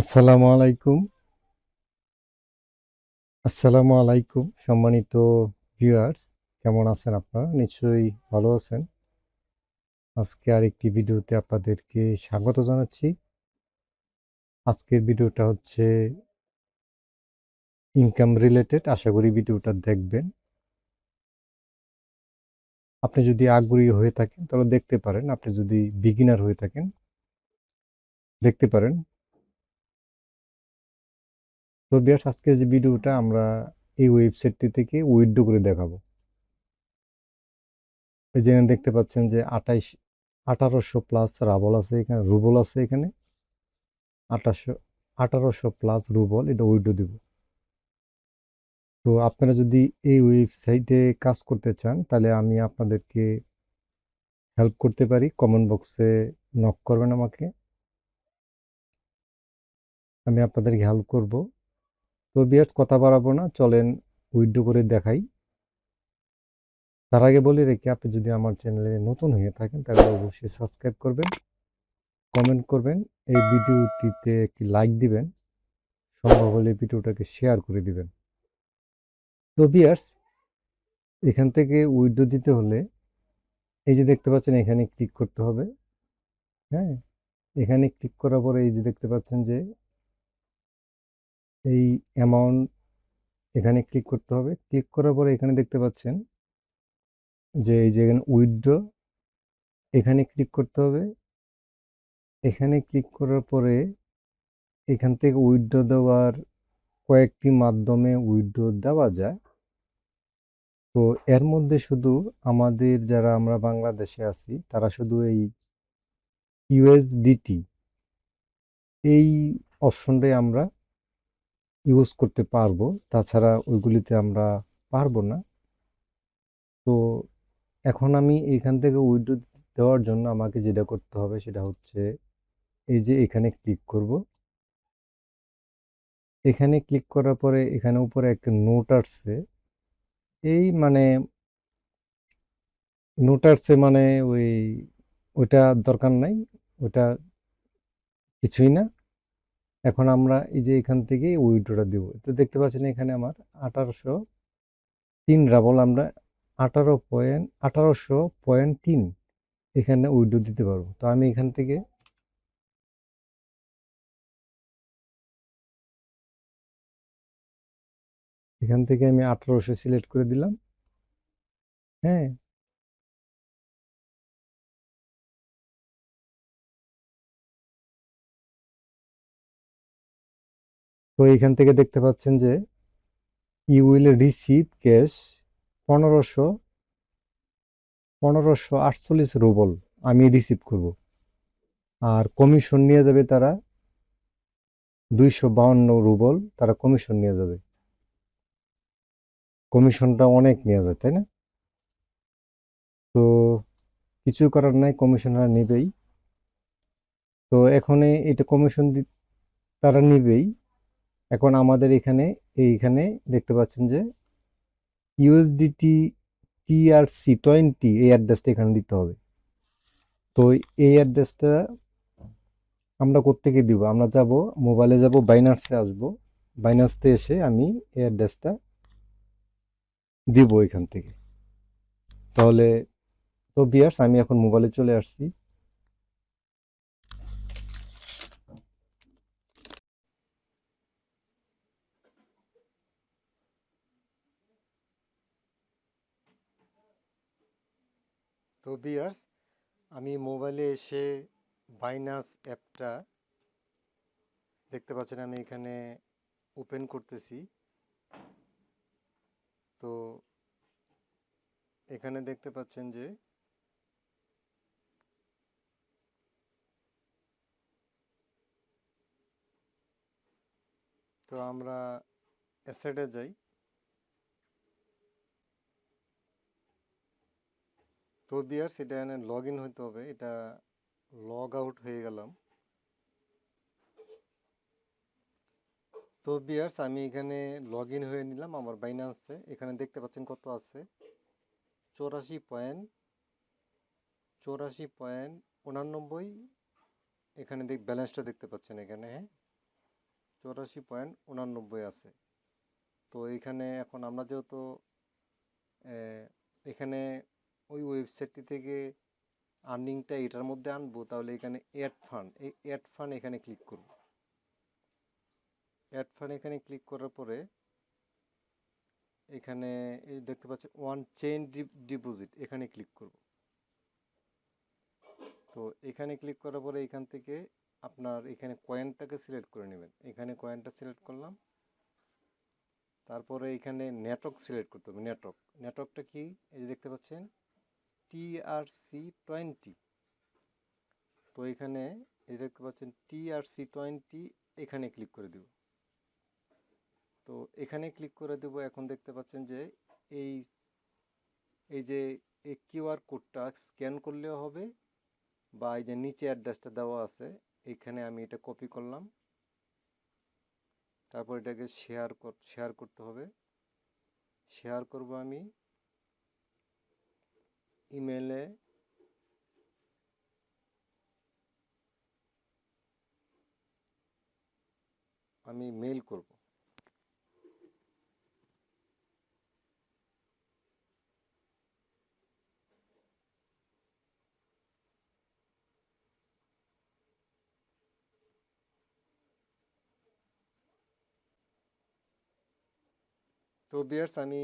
আসসালামু আলাইকুম। আসসালামু আলাইকুম, সম্মানিত ভিউয়ার্স কেমন আছেন আপনারা? নিশ্চয়ই ভালো আছেন। আজকে আরেকটি ভিডিওতে আপনাদেরকে স্বাগত জানাচ্ছি। আজকের ভিডিওটা হচ্ছে ইনকাম রিলেটেড আশা করি ভিডিওটা দেখবেন। আপনি যদি আগ্রহী হয়ে থাকেন, তাহলে দেখতে পারেন। আপনি যদি বিগিনার হয়ে থাকেন, দেখতে পারেন। তো বিয়ার্স আজকের যে ভিডিওটা আমরা এই ওয়েবসাইটটি থেকে উইথড্র করে দেখাবো। এই যে এখানে দেখতে পাচ্ছেন যে আঠাইশ, আঠারোশো প্লাস রাবল আছে এখানে রুবল আছে এখানে। আঠাশো আঠারোশো প্লাস রুবল এটা উইথড্র দিব। তো আপনারা যদি এই ওয়েবসাইটে কাজ করতে চান, তাহলে আমি আপনাদেরকে হেল্প করতে পারি। কমেন্ট বক্সে নক করবেন আমাকে। আমি আপনাদেরকে হেল্প করব। তো বিয়ার্স কথা বাড়াবো না, চলেন উইথড্র করে দেখাই। তার আগে বলে রেখে, আপনি যদি আমার চ্যানেলে নতুন হয়ে থাকেন, তাহলে অবশ্যই সাবস্ক্রাইব করবেন, কমেন্ট করবেন, এই ভিডিওটিতে একটি লাইক দিবেন, সম্ভব হলে ভিডিওটাকে শেয়ার করে দিবেন। তো বিয়ার্স এখান থেকে উইথড্র দিতে হলে এই যে দেখতে পাচ্ছেন, এখানে ক্লিক করতে হবে হ্যাঁ? এখানে ক্লিক করার পরে এই যে দেখতে পাচ্ছেন যে এই অ্যামাউন্ট এখানে ক্লিক করতে হবে। ক্লিক করার পরে এখানে দেখতে পাচ্ছেন যে এই যে এখানে উইথড্র এখানে ক্লিক করতে হবে। এখানে ক্লিক করার পরে এখান থেকে উইথড্র দেওয়ার কয়েকটি মাধ্যমে উইথড্র দেওয়া যায়। তো এর মধ্যে শুধু আমাদের যারা আমরা বাংলাদেশে আছি, তারা শুধু এই ইউএসডিটি এই অপশনটাই আমরা ইউজ করতে পারব। তাছাড়া ওইগুলিতে আমরা পারব না। তো এখন আমি এখান থেকে উইথড্র দেওয়ার জন্য আমাকে যেটা করতে হবে সেটা হচ্ছে এই যে এখানে ক্লিক করব। এখানে ক্লিক করার পরে এখানে উপরে একটা নোট আসছে। এই মানে নোট আসছে মানে ওই ওইটা দরকার নাই। ওটা কিছুই না। এখন আমরা এই যে এখান থেকে উইড্রোটা দেব। তো দেখতে পাচ্ছেন এখানে আমার আঠারোশো তিন রাবল আমরা আঠারো পয়েন্ট, আঠারোশো পয়েন্ট তিন এখানে উইড্রো দিতে পারব। তো আমি এখান থেকে এখান থেকে আমি আঠারোশো সিলেক্ট করে দিলাম। হ্যাঁ? তো এখান থেকে দেখতে পাচ্ছেন যে ইউ উইল রিসিভ ক্যাশ পনেরোশো পনেরোশো আটচল্লিশ রুবল আমি রিসিভ করব। আর কমিশন নিয়ে যাবে তারা দুইশো বাউন্ন রুবল, তারা কমিশন নিয়ে যাবে। কমিশনটা অনেক নিয়ে যায়, তাই না? তো কিছু করার নাই কমিশনার নেবেই। তো এখানে এটা কমিশন তারা নিবেই। এখন আমাদের এখানে, এইখানে দেখতে পাচ্ছেন যে ইউএসডিটি টিআরসি টোয়েন্টি এই অ্যাড্রেসটা এখানে দিতে হবে। তো এই অ্যাড্রেসটা আমরা কোত্থেকে দিব? আমরা যাব মোবাইলে যাব বাইনার্সে আসব। বাইনার্সতে এসে আমি এই অ্যাড্রেসটা দিব এখান থেকে। তাহলে, তো বিয়ার্স আমি এখন মোবাইলে চলে আসছি। তো বিয়ার্স আমি মোবাইলে এসে বাইনাস অ্যাপটা দেখতে পাচ্ছেন, আমি এখানে ওপেন করতেছি। তো এখানে দেখতে পাচ্ছেন যে তো আমরা অ্যাসেটে যাই। তো বিয়ার্স এটা লগ ইন হইতে হবে, এটা লগ আউট হয়ে গেলাম। তো বিয়ার্স, আমি এখানে লগ ইন হয়ে নিলাম আমার বাইনান্সে এখানে দেখতে পাচ্ছেন কত আছে? চৌরাশি পয়েন্ট চৌরাশি পয়েন্ট উনানব্বই, এখানে দেখ ব্যালেন্সটা দেখতে পাচ্ছেন এখানে হ্যাঁ? চৌরাশি পয়েন্ট উনানব্বই আছে। তো এখানে এখন আমরা যেহেতু এখানে ওই ওয়েবসাইটটি থেকে আর্নিংটা এটার মধ্যে আনব, তাহলে এখানে অ্যাড ফান্ড এই অ্যাড ফান্ড এখানে ক্লিক করব। অ্যাড ফান্ড এখানে ক্লিক করার পরে এখানে এই দেখতে পাচ্ছেন ওয়ান চেইন ডিপোজিট এখানে ক্লিক করব। তো এখানে ক্লিক করার পরে এখান থেকে আপনার এখানে কয়েনটাকে সিলেক্ট করে নেবেন। এখানে কয়েনটা সিলেক্ট করলাম, তারপরে এখানে নেটওয়ার্ক সিলেক্ট করতে হবে নেটওয়ার্ক নেটওয়ার্কটা কি? এই যে দেখতে পাচ্ছেন টিআরসি টোয়েন্টি তো এখানে দেখতে পাচ্ছেন টিআরসি টোয়েন্টি এখানে ক্লিক করে দেব। তো এখানে ক্লিক করে দেব, এখন দেখতে পাচ্ছেন যে এই এই যে এই কিউআর কোডটা স্ক্যান করলেও হবে বা এই যে নিচে অ্যাড্রেসটা দেওয়া আছে, এখানে আমি এটা কপি করলাম। তারপর এটাকে শেয়ার শেয়ার করতে হবে। শেয়ার করব আমি। ইমেলে আমি মেল করব। তো বিয়ার্স, আমি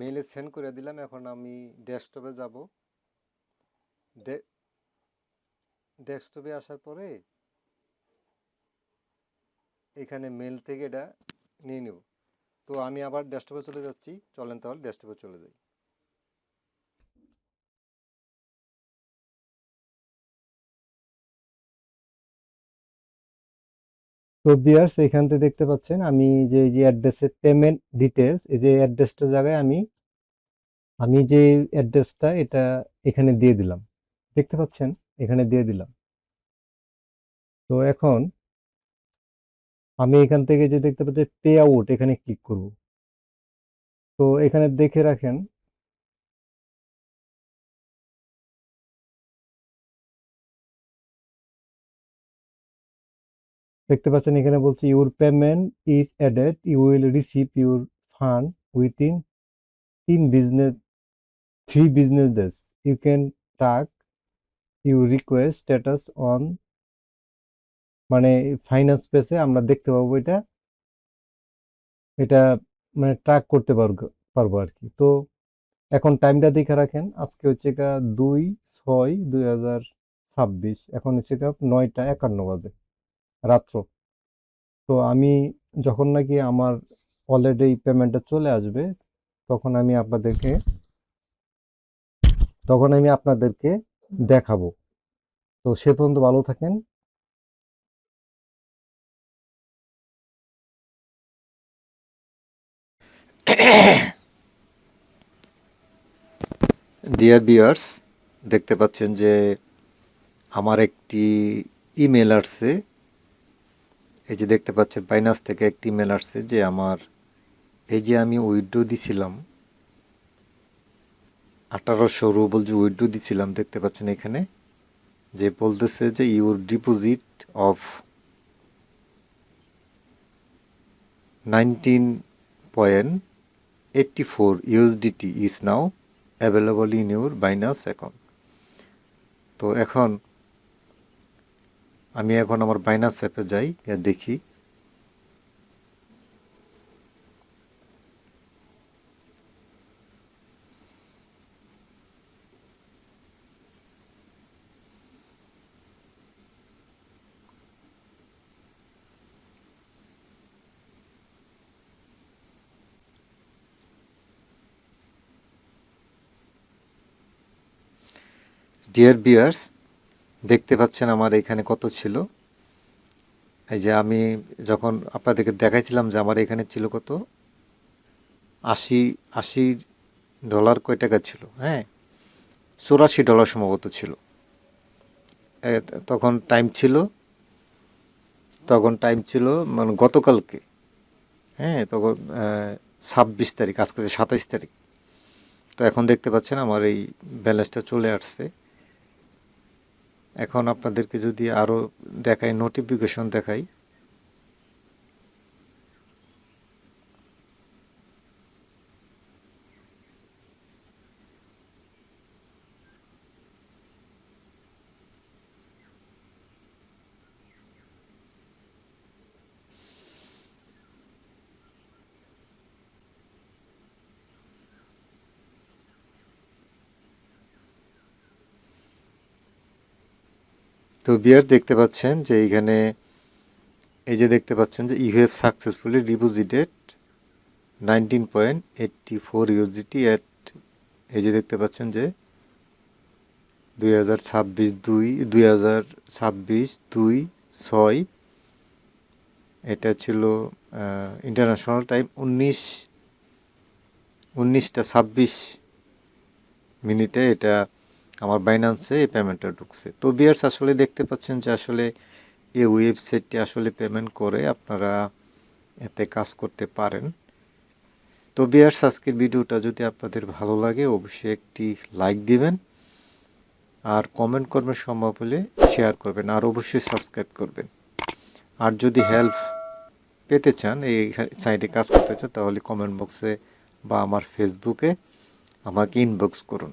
মেলে সেন্ড করে দিলাম, এখন আমি ডেস্কটপে যাব। ডেস্কটপে আসার পরে এখানে মেল থেকে এটা নিয়ে নেব। তো আমি আবার ডেস্কটপে চলে যাচ্ছি। চলেন তাহলে ডেস্কটপে চলে যাই। তো বিয়ার্স এখান থেকে দেখতে পাচ্ছেন, আমি যে যে অ্যাড্রেসের পেমেন্ট ডিটেলস এই যে অ্যাড্রেসটা জায়গায় আমি আমি যে অ্যাড্রেসটা এটা এখানে দিয়ে দিলাম। দেখতে পাচ্ছেন? এখানে দিয়ে দিলাম। তো এখন আমি এখান থেকে যে দেখতে পাচ্ছি পে আউট এখানে ক্লিক করব। তো এখানে দেখে রাখেন দেখতে পাচ্ছেন এখানে বলছে your payment is added you will receive your fund within তিন business three business days you can track your request status on মানে ফাইন্যান্স পেজে আমরা দেখতে পাবো এটা। এটা মানে ট্র্যাক করতে পারব পারব আর কি। তো এখন টাইমটা দেখে রাখেন, আজকে হচ্ছে গা দুই ছয় দুই হাজার ছাব্বিশ, এখন হচ্ছে গা নয়টা একান্ন বাজে, রাত্র। তো আমি যখন নাকি আমার অলরেডি পেমেন্টটা চলে আসবে, তখন আমি আপনাদেরকে, তখন আমি আপনাদেরকে দেখাবো। তো সে পর্যন্ত ভালো থাকেন। ডিয়ার বিয়ার্স দেখতে পাচ্ছেন যে আমার একটি ইমেল আসছে। এই যে দেখতে পাচ্ছেন বাইনাস থেকে একটি ইমেল আসছে যে আমার, এই যে আমি উইথড্রো দিছিলাম আঠারোশো রুবল যে উইথড্রো দিছিলাম, দেখতে পাচ্ছেন এখানে, যে বলতেছে যে your deposit of nineteen point eighty four USDT is now available in your Binance account তো এখন, আমি এখন আমার বাইনাস অ্যাপে যাই দেখি। ডিয়ার বিয়ার্স দেখতে পাচ্ছেন আমার এখানে কত ছিল? এই যে আমি যখন আপনাদেরকে দেখাইছিলাম যে আমার এখানে ছিল কত? আশি আশি ডলার কয় টাকা ছিল হ্যাঁ? চৌরাশি ডলার সম্ভবত ছিল। তখন টাইম ছিল, তখন টাইম ছিল মানে গতকালকে হ্যাঁ? তখন ছাব্বিশ তারিখ, আজকে সাতাইশ তারিখ। তো এখন দেখতে পাচ্ছেন আমার এই ব্যালেন্সটা চলে আসছে। এখন আপনাদেরকে যদি আরও দেখাই নোটিফিকেশন দেখাই তো বিয়ার দেখতে পাচ্ছেন যে এইখানে এই যে দেখতে পাচ্ছেন যে you have successfully deposited nineteen point eighty four USDT at এই যে দেখতে পাচ্ছেন যে দুই হাজার ছাব্বিশ দুই দুই হাজার ছাব্বিশ দুই, ছয়, এটা ছিল ইন্টারন্যাশনাল টাইম উনিশ, উনিশটা ছাব্বিশ মিনিটে এটা আমার বাইন্যান্সে এই পেমেন্টটা ঢুকছে। তো বিয়ার্স আসলে দেখতে পাচ্ছেন যে আসলে এই ওয়েবসাইটটি আসলে পেমেন্ট করে আপনারা এতে কাজ করতে পারেন। তো বিয়ার্স আজকের ভিডিওটা যদি আপনাদের ভালো লাগে, অবশ্যই একটি লাইক দিবেন। আর কমেন্ট করবেন সম্ভব হলে শেয়ার করবেন, আর অবশ্যই সাবস্ক্রাইব করবেন। আর যদি হেল্প পেতে চান, এই সাইটে কাজ করতে চান, তাহলে কমেন্ট বক্সে বা আমার ফেসবুকে আমাকে ইনবক্স করুন।